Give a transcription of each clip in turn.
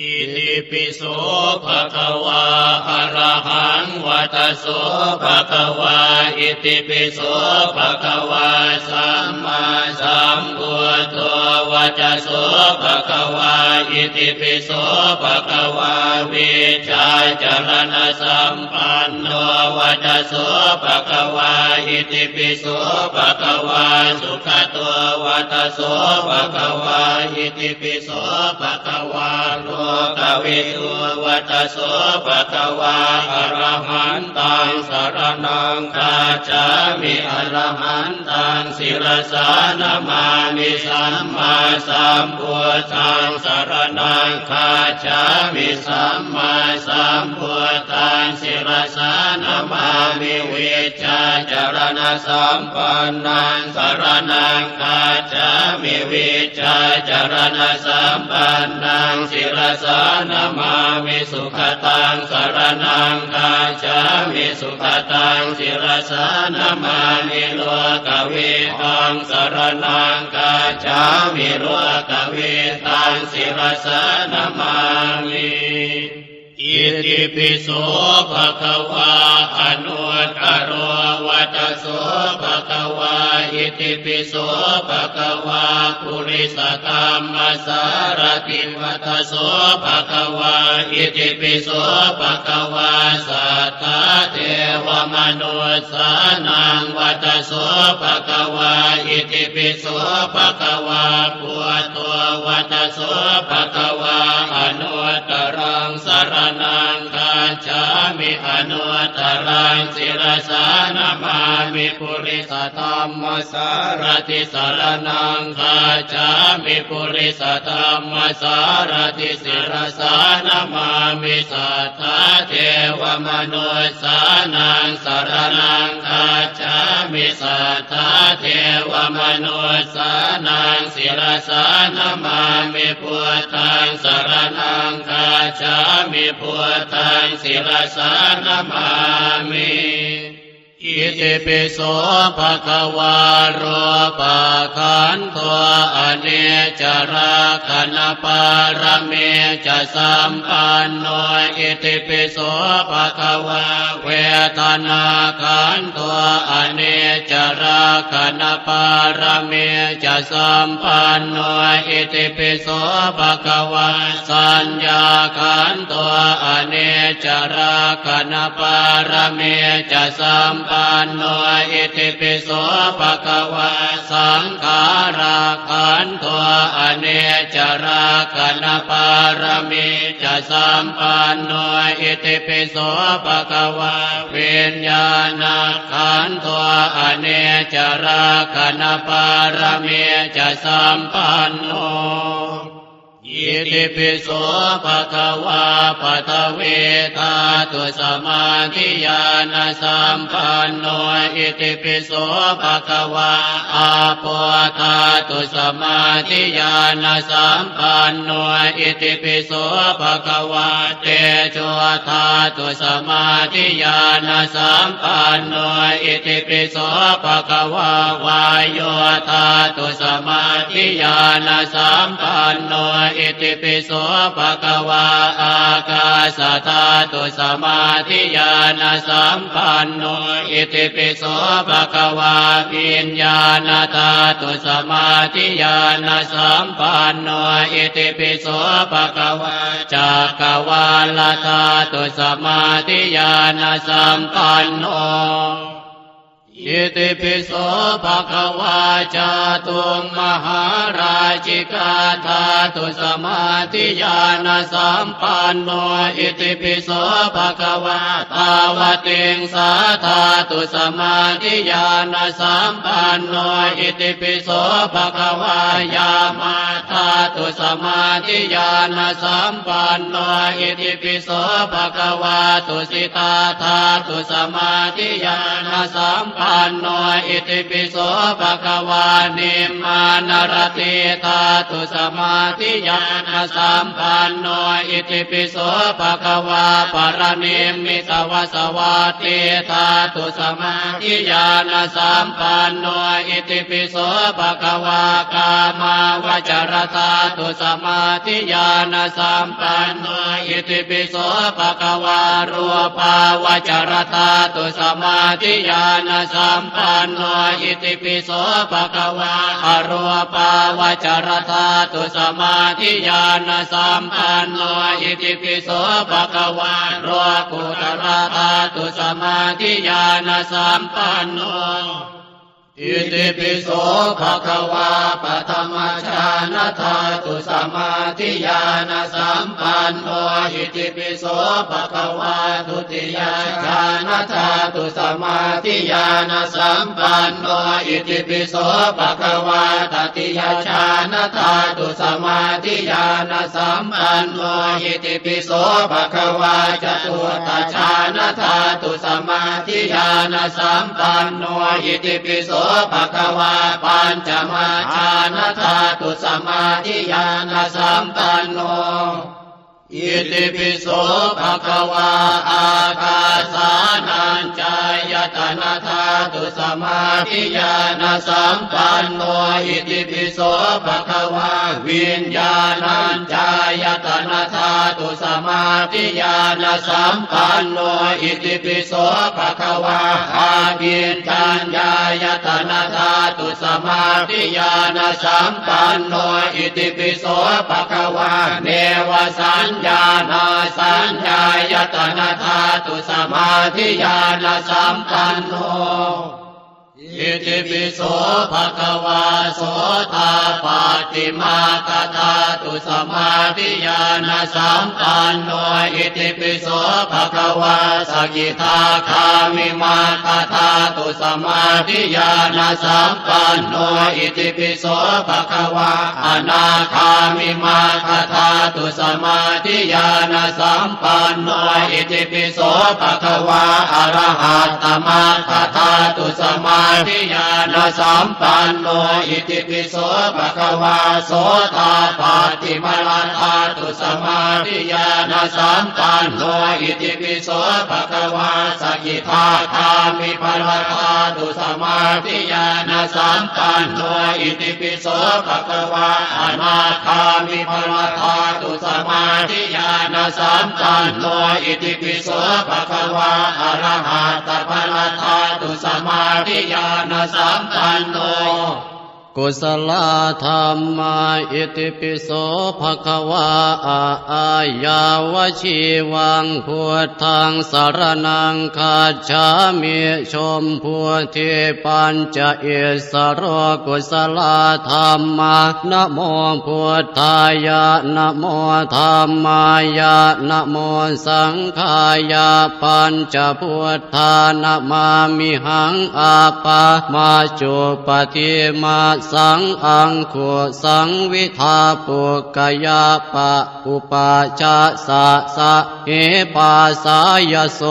อิติปิโสภะคะวาอะระหังวัตโสภะคะวาอิติปิโสภะคะวาสัมมาสัมพุทโธวัจโสภะคะวาอิติปิโสภะคะวาวิชาจรณะสัมปันโนวัจโสภะคะวาอิติปิโสภะคะวาสุขตัววัตโสภะคะวาอิติปิโสภะคะวาโลกวิทูวัตโสภะคะวาอรหันตังสารนังคาจามิอรหันตังศิรสานามามิสัมมาสัมพุทธังสารนังคาจามิสัมมาสัมพุทธังศิรสานามามิวิชาจารณสัมปันนังสารนังคาจามิวิชาจารณสัมปันนังศิรสานามามิสุขตังสารนังคาจามิสุขตังศิรสานามามิโลกวิตังสารนังคาจามิโลกวิตังศิรสานามามิอิติปิโสภะคะวาอนุตตรวัตโส อิติปิโสภะคะวาปุริสธรรมสารติวัตโสภะคะวาอิติปิโสภะคะวาสัทธาเทวมนุสสานังวัตโสภะคะวาอิติปิโสภะคะวาปุถโตวัตโสภะคะวา มิอนุตรังศิรสานามามิปุริสธรรมสารติสารนังคาจามิปุริสธรรมสารติศิรสานามามิสัทธาเทวมนุสสานังสารนัง อาชามิสัทธาเทวมนุสสานังศิรสานามามิพุทธังสารนังคาชามิพุทธังศิรสานามามิ อิติปิโสภะคะวาโรปะขันตัวอเนจาราคณปารเมจะสัมปันโนอิติปิโสภะคะวาเวทนาขันตัวอเนจาราคณปารเมจะสัมปันโนอิติปิโสภะคะวาสัญญาขันตัวอเนจาราคณปารเม จะสัมปันโนอิติปิโสภะคะวาสังขาราขันตัวอเนจาราคณปารเมจะสัมปันโนอิติปิโสภะคะวาวิญญาณขันตัวอเนจาราคณปารเมจะสัมปันโน อิติปิโสภะคะวาปัทเวทาตุสมาธิญาณสัมปันโนอิติปิโสภะคะวาอาโปธาตุสมาธิญาณสัมปันโนอิติปิโสภะคะวาเตโชธาตุสมาธิญาณสัมปันโนอิติปิโสภะคะวาวายโยธาตุสมาธิญาณสัมปันโนอิติปิโสภะคะวาอากาสธาตุสมาธิญาณสัมปันโนอิติปิโสภะคะวาปิญญาณธาตุสมาธิญาณสัมปันโนอิติปิโสภะคะวาจักรวาลธาตุสมาธิญาณสัมปันโน อิติปิโสภะคะวาจาตุงมหาราชิกาธาตุสมาธิญาณสัมปันโนอิติปิโสภะคะวาตาวติงสาธาตุสมาธิญาณสัมปันโนอิติปิโสภะคะวายามาธาตุสมาธิญาณสัมปันโนอิติปิโสภะคะวาตุสิตาธาตุสมาธิญาณสัมปันปันโนอิ ติปิโสภะคะวานิมมานรติธาตุสมาธิญาณสัมปันโนอิติปิโสภะคะวาปรณิมมิตวสวัตติธาตุสมาธิญาณสัมปันโนอิติปิโสภะคะวากามาวจรธาตุสมาธิญาณสัมปันโนอิติปิโสภะคะวารูปาวจรธาตุสมาธิญาณสัมปันโนอิติปิโสปะคะวาอรูปาวจรธาตุสมาธิญาณสัมปันโนอิติปิโสปะคะวารัวกุตรธาตุสมาธิญาณสัมปันโน อิติปิโสภะคะวาปะธรรมชานธาตุสมาธิญาณสัมปันโนอิติปิโสภะคะวาทุติยชานธาตุสมาธิญาณสัมปันโนอิติปิโสภะคะวาตติยชานธาตุสมาธิญาณสัมปันโนอิติปิโสภะคะวาจตุตชานธาตุสมาธิญาณสัมปันโนอิติปิโสภะคะวาปัญจมาชานธาตุสมาธิญาณสัมปันโนอิติปิโสภะคะวาอากาสานัญจายตนะธาตุสมาธิญาณสัมปันโนอิติปิโสภะคะวาวิญญาณัญจายตนะธาตุสมาธิญาณสัมปันโนอิติปิโสภะคะวาอาวิญญาณญา ยตนะธาตุสมาธิญาณสัมปันโนอิติปิโสปะคะวาเนวสัญญาณสัญญายตนะธาตุสมาธิญาณสัมปันโน อิติปิโสภะคะวาโสตาปาติมาคาธาตุสมาธิญาณสัมปันโนอิติปิโสภะคะวาสกิทาคามิมาคาธาตุสมาธิญาณสัมปันโนอิติปิโสภะคะวาอนาคามิมาคาธาตุสมาธิญาณสัมปันโนอิติปิโสภะคะวาอรหัตตมาคาธาตุสมาธิญาณสัมปันโนอิติปิโสภะคะวาโสตาปาติมาลาธาตุสมาธิญาณสัมปันโนอิติปิโสภะคะวาสกิทาคามิปะละธาตุสมาธิญาณสัมปันโนอิติปิโสภะคะวาอนาคามิปะละธาตุสมาธิญาณสัมปันโนอิติปิโสภะคะวาอรหัตตปะละธาตุสมาธิญาานสัมปันโน กุศลธรรมาอิติปิโสภะคะวาอาอายาวชีวังพุทธังสารนังคาชามิชมพุทธิปัญจเอสโรกุศลธรรมานโมพุทธายะนโมธรรมายะนโมสังฆายะปัญจพุทธานะมามิหังอาปามาจุปฏิมาสังอังขุสังวิทาปุกยาปะอุปาชาสะสะเอปาสายโส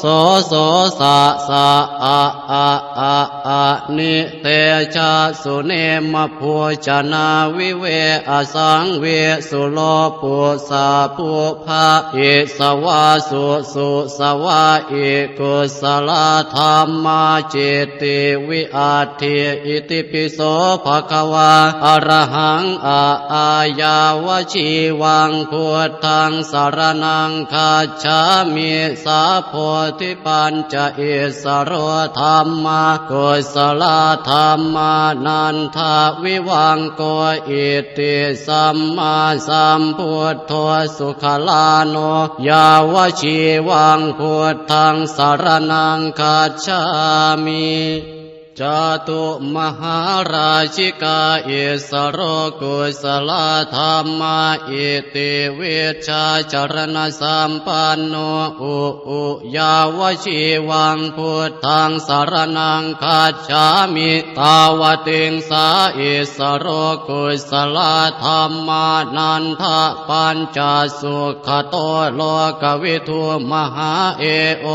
โสโสสะสะอะอะอะอะนิเตชะสุเนมพูชนาวิเวอสังเวสุโลปุสาปุภาอิสวาสุสุสวาอิกุสลาธรรมาจิตติวิอาทิอิติปิโสภะควาอรหังอาอายาวชีวังพุทธังสารนังคาชามิสาโพธิปัญจเอสโรธรรมากุศลธรรมานันทาวิวังโกอิติสัมมาสัมพุทโธสุขลาโนยาวชีวังพุทธังสารนังคาชามิ จาตุมหาราชิกาอิสโรกุสลาธรรมาอิติวิชาจรณสัมปันโนอุอุยาวชีวังพุทธังสารนังคาจามิตาวติงสาอิสโรกุสลาธรรมานันทปัญจสุขโตโลกวิทูมหาเอโอ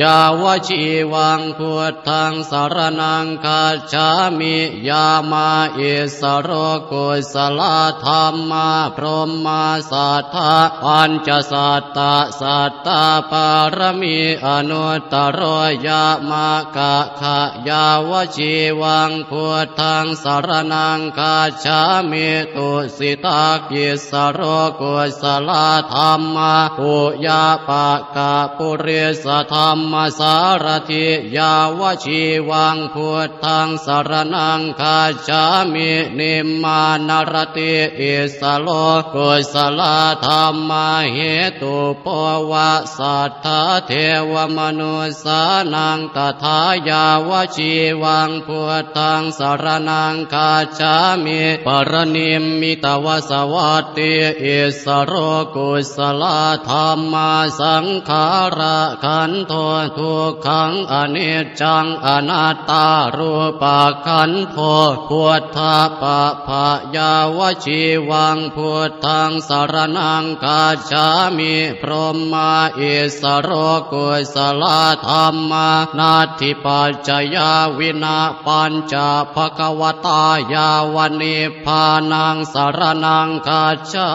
ยาวชีวังพุทธังสารนังคาจามิยามาอิสโรกุสลธรรมาพรหมาสัทธาปัญจสัตตะสัตตาปารมีอนุตตรยามากะขะยาวชีวังพุทธังสารนังคาจามิตุสิตากิสโรกุสลธรรมาปุยาปะกะปุเรสธรรมสารถิยาวชีวังพุทธังสารนังคาจามินิมานารติอิสโลกุสลาธรรมาเหตุปวะสัทธาเทวมนุสานังตถายาวชีวังพุทธังสารนังคาจามิปรณิมมิตวสวัตติอิสโรกุสลาธรรมาสังขาระขันโททุกขังอนิจจังอนัตตารูปะขันโทพุทธปะภะยาวชีวังพุทธังสารนังคาจามิพรหมาอิสโรกุสลธรรมานาทิปัจจยาวินาปัญจภควตายาวนิพพานังสารนังคาจา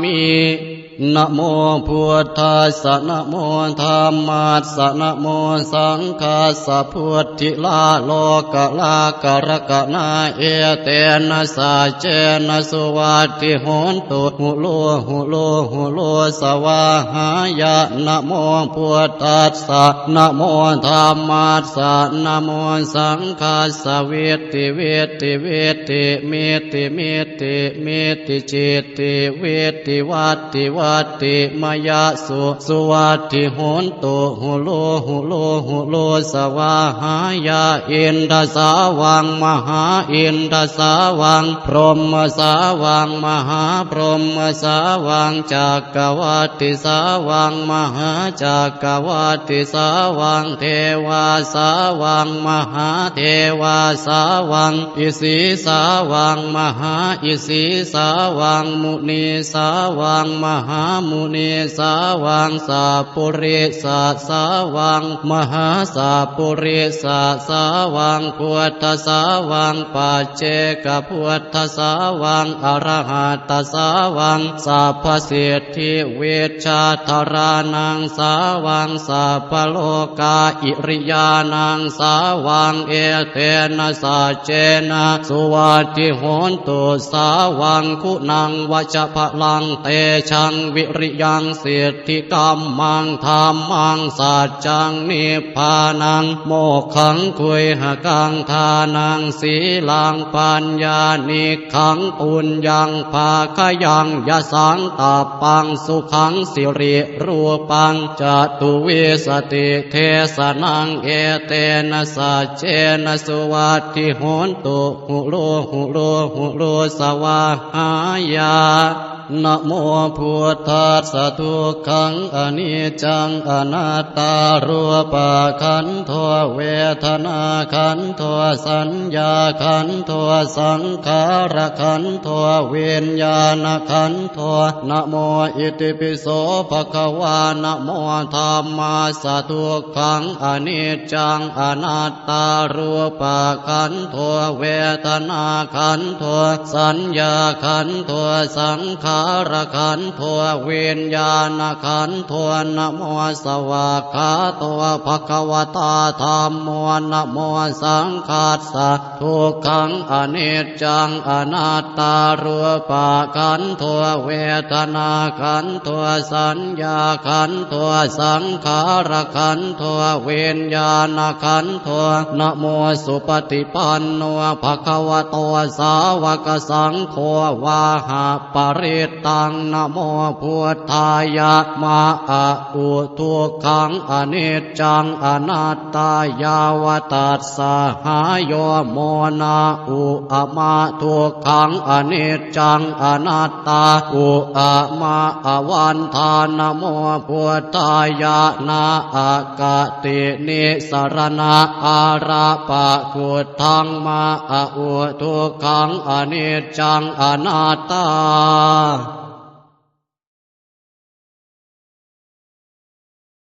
มิ นะโมพุทธัสสะนะโมธรรมัสะนะโมสังฆัสะพุทธิลาโลกะลากะระกะนาเอเตนะสาเจนะสุวัติโหนตุหุโลหุโลหุโลสวาหายะนะโมพุทธัสสะนะโมธรรมัสะนะโมสังฆัสะเวติเวติเวติเมติเมติเมติจิตติเวติวัตติวัตติมายาสุสุวัตติโหนตุหุโลหุโลหุโลสวาหายาอินทสาวังมหาอินทสาวังพรหมสาวังมหาพรหมสาวังจักกวัติสาวังมหาจักกวัตติสาวังเทวาสาวังมหาเทวาสาวังอิสีสาวังมหาอิสีสาวังมุนีสาวังมหามุนีสาวังสาปุริสาสาวัง มหาสาปุริสาสาวังพุทธสาวังปัจเจกพุทธสาวังอรหัตสาวังสัพพสิทธิเวชาธารานังสาวังสัพโลกาอิริยานังสาวังเอเตนะสาเจนะสุวัตติโหนตุสาวังคุณังวัจพลังเตชังวิริยังเสียธิกรรมังธรรมังสัจจังนิพพานัง โมขังคุยหกังทานังสีลังปัญญานิขังปุญญังภาคยังยะสังตาปังสุขังสิริรูปังจตุเวสติเทสนังเอเตนะสัจเจนะสุวัตติโหนตุหุโลหุโลหุโลสวาหายา นะโมพุทธัสสะทุกขังอนิจจังอนัตตารูปะขันโทเวทนาขันโทสัญญาขันโทสังขารขันโทเวีญญาณขันโทนะโมอิติปิโสภะคะวานะโมธรรมาสะทุกขังอนิจจังอนัตตารูปะขันโทเวทนาขันโทสัญญาขันโทสังขารารขันโทวิญญาณขันโทนโมสวากขาตัวภควตาธรรมโมนโมสังคัสะทุกขังอนิจจังอนัตตารูปะขันโทเวทนาขันโทสัญญาขันโทสังขารขันโทวิญญาณขันโทนโมสุปฏิปันโนภควโตสาวกสังโฆวาหาปริตังนโมพุทธายะมาอะอุทุกขังอนิจจังอนัตตายาวตัสสหายโยโมนาอุอะมาทุกขังอนิจจังอนัตตาอุอะมาอวันทานโมพุทธายะนาอากาตินิสรณะอาราปะกุทังมาอะอุทุกขังอนิจจังอนัตตา아